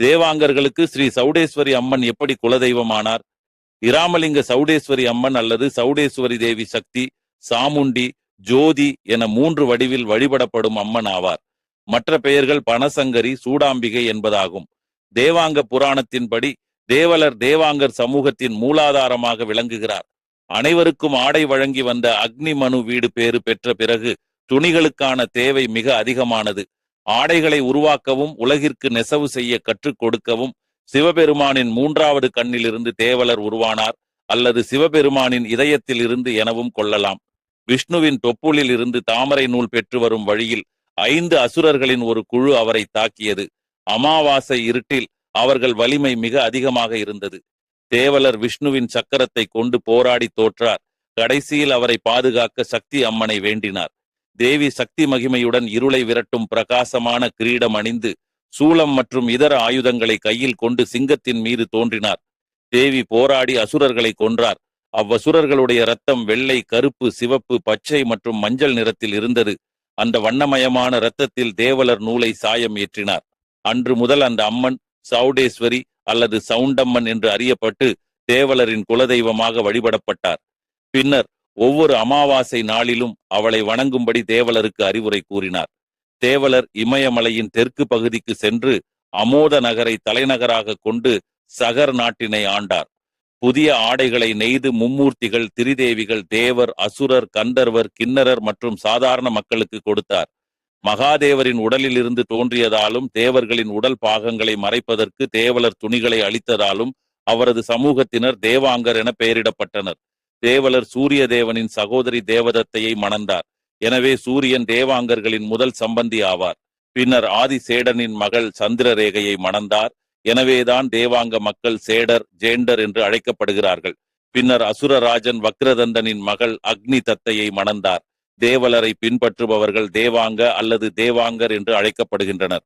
தேவாங்கர்களுக்கு ஸ்ரீ சவுடேஸ்வரி அம்மன் எப்படி குலதெய்வமானார்? இராமலிங்க சவுடேஸ்வரி அம்மன் அல்லது சௌடேஸ்வரி தேவி சக்தி சாமுண்டி ஜோதி என மூன்று வடிவில் வழிபடப்படும் அம்மன் ஆவார். மற்ற பெயர்கள் பனசங்கரி சூடாம்பிகை என்பதாகும். தேவாங்க புராணத்தின்படி தேவலர் தேவாங்கர் சமூகத்தின் மூலாதாரமாக விளங்குகிறார். அனைவருக்கும் ஆடை வழங்கி வந்த அக்னி மனு வீடு பேறு பெற்ற பிறகு துணிகளுக்கான தேவை மிக அதிகமானது. ஆடைகளை உருவாக்கவும் உலகிற்கு நெசவு செய்ய கற்றுக் கொடுக்கவும் சிவபெருமானின் மூன்றாவது கண்ணிலிருந்து தேவலர் உருவானார் அல்லது சிவபெருமானின் இதயத்தில் இருந்து எனவும் கொள்ளலாம். விஷ்ணுவின் தொப்புளில் இருந்து தாமரை நூல் பெற்று வரும் வழியில் ஐந்து அசுரர்களின் ஒரு குழு அவரை தாக்கியது. அமாவாசை இருட்டில் அவர்கள் வலிமை மிக அதிகமாக இருந்தது. தேவலர் விஷ்ணுவின் சக்கரத்தை கொண்டு போராடி தோற்றார். கடைசியில் அவரை பாதுகாக்க சக்தி அம்மனை வேண்டினார். தேவி சக்தி மகிமையுடன் இருளை விரட்டும் பிரகாசமான கிரீடம் அணிந்து சூலம் மற்றும் இதர ஆயுதங்களை கையில் கொண்டு சிங்கத்தின் மீது தோன்றினார். தேவி போராடி அசுரர்களை கொன்றார். அவ்வசுரர்களுடைய ரத்தம் வெள்ளை கருப்பு சிவப்பு பச்சை மற்றும் மஞ்சள் நிறத்தில் இருந்தது. அந்த வண்ணமயமான இரத்தத்தில் தேவலர் நூலை சாயம் ஏற்றினார். அன்று முதல் அந்த அம்மன் சவுடேஸ்வரி அல்லது சவுண்டம்மன் என்று அறியப்பட்டு தேவலரின் குலதெய்வமாக வழிபடப்பட்டார். பின்னர் ஒவ்வொரு அமாவாசை நாளிலும் அவளை வணங்கும்படி தேவலருக்கு அறிவுரை கூறினார். தேவலர் இமயமலையின் தெற்கு பகுதிக்கு சென்று அமோத நகரை தலைநகராக கொண்டு சகர் நாட்டினை ஆண்டார். புதிய ஆடைகளை நெய்து மும்மூர்த்திகள் திரிதேவிகள் தேவர் அசுரர் கந்தர்வர் கிண்ணரர் மற்றும் சாதாரண மக்களுக்கு கொடுத்தார். மகாதேவரின் உடலில் இருந்து தோன்றியதாலும் தேவர்களின் உடல் பாகங்களை மறைப்பதற்கு தேவலர் துணிகளை அளித்ததாலும் அவரது சமூகத்தினர் தேவாங்கர் என பெயரிடப்பட்டனர். தேவலர் சூரிய தேவனின் சகோதரி தேவதத்தையை மணந்தார். எனவே சூரியன் தேவாங்கர்களின் முதல் சம்பந்தி ஆவார். பின்னர் ஆதி சேடனின் மகள் சந்திரரேகையை மணந்தார். எனவேதான் தேவாங்க மக்கள் சேடர் ஜேண்டர் என்று அழைக்கப்படுகிறார்கள். பின்னர் அசுரராஜன் வக்ரதந்தனின் மகள் அக்னி தத்தையை மணந்தார். தேவலரை பின்பற்றுபவர்கள் தேவாங்க அல்லது தேவாங்கர் என்று அழைக்கப்படுகின்றனர்.